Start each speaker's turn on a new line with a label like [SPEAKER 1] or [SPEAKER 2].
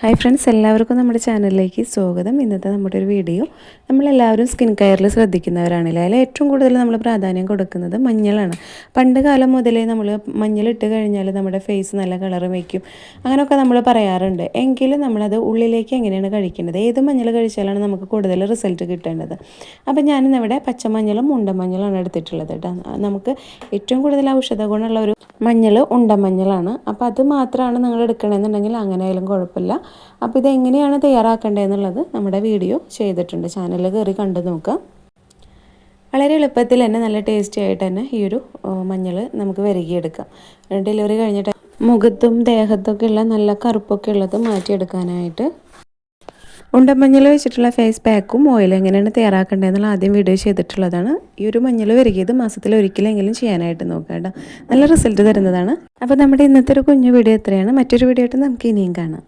[SPEAKER 1] Hi friends എല്ലാവർക്കും നമ്മുടെ ചാനലിലേക്ക് സ്വാഗതം. ഇന്നത്തെ നമ്മുടെ ഒരു വീഡിയോ നമ്മളെല്ലാവരും സ്കിൻ കെയറിൽ ശ്രദ്ധിക്കുന്നവരാണല്ലേ? അതിൽ ഏറ്റവും കൂടുതൽ നമ്മൾ പ്രാധാന്യം കൊടുക്കുന്നത് മഞ്ഞളാണ്. പണ്ട് കാലം മുതലേ നമ്മൾ മഞ്ഞളിട്ട് കഴിഞ്ഞാൽ നമ്മുടെ ഫേസ് നല്ല കളർ വയ്ക്കും. അങ്ങനെയൊക്കെ നമ്മൾ പറയാറുണ്ട്. എങ്കിലും നമ്മളത് ഉള്ളിലേക്ക് എങ്ങനെയാണ് കഴിക്കേണ്ടത് ഏത് മഞ്ഞൾ കഴിച്ചാലാണ് നമുക്ക് കൂടുതൽ റിസൾട്ട് കിട്ടേണ്ടത്? അപ്പം ഞാനിന്നിവിടെ പച്ചമഞ്ഞളും ഉണ്ടമഞ്ഞളാണ് എടുത്തിട്ടുള്ളത് കേട്ടോ. നമുക്ക് ഏറ്റവും കൂടുതൽ ഔഷധ ഗുണമുള്ള ഒരു മഞ്ഞൾ ഉണ്ടമഞ്ഞളാണ്. അപ്പോൾ അത് മാത്രമാണ് നിങ്ങൾ എടുക്കണമെന്നുണ്ടെങ്കിൽ അങ്ങനെ ആയാലും കുഴപ്പമില്ല. അപ്പോൾ ഇതെങ്ങനെയാണ് തയ്യാറാക്കേണ്ടതെന്നുള്ളത് നമ്മുടെ വീഡിയോ ചെയ്തിട്ടുണ്ട്. ചാനലിൽ കയറി കണ്ടു നോക്കാം. വളരെ എളുപ്പത്തിൽ തന്നെ നല്ല ടേസ്റ്റി ആയിട്ട് തന്നെ ഈ ഒരു മഞ്ഞൾ നമുക്ക് വരികയെടുക്കാം. ഡെലിവറി കഴിഞ്ഞിട്ട് മുഖത്തും ദേഹത്തൊക്കെ ഉള്ള നല്ല കറുപ്പൊക്കെ ഉള്ളത് മാറ്റിയെടുക്കാനായിട്ട്. ഉണ്ടമഞ്ഞൾ വെച്ചിട്ടുള്ള ഫേസ് പാക്കും ഓയിലും എങ്ങനെയാണ് തയ്യാറാക്കേണ്ടതെന്നുള്ള ആദ്യം വീഡിയോ ചെയ്തിട്ടുള്ളതാണ്. ഈ ഒരു മഞ്ഞൾ വരികിയത് മാസത്തിൽ ഒരിക്കലെങ്കിലും ചെയ്യാനായിട്ട് നോക്കാം കേട്ടോ. നല്ല റിസൾട്ട് തരുന്നതാണ്. അപ്പോൾ നമ്മുടെ ഇന്നത്തെ ഒരു കുഞ്ഞു വീഡിയോ എത്രയാണ്? മറ്റൊരു വീഡിയോ ആയിട്ട് നമുക്ക് ഇനിയും കാണാം.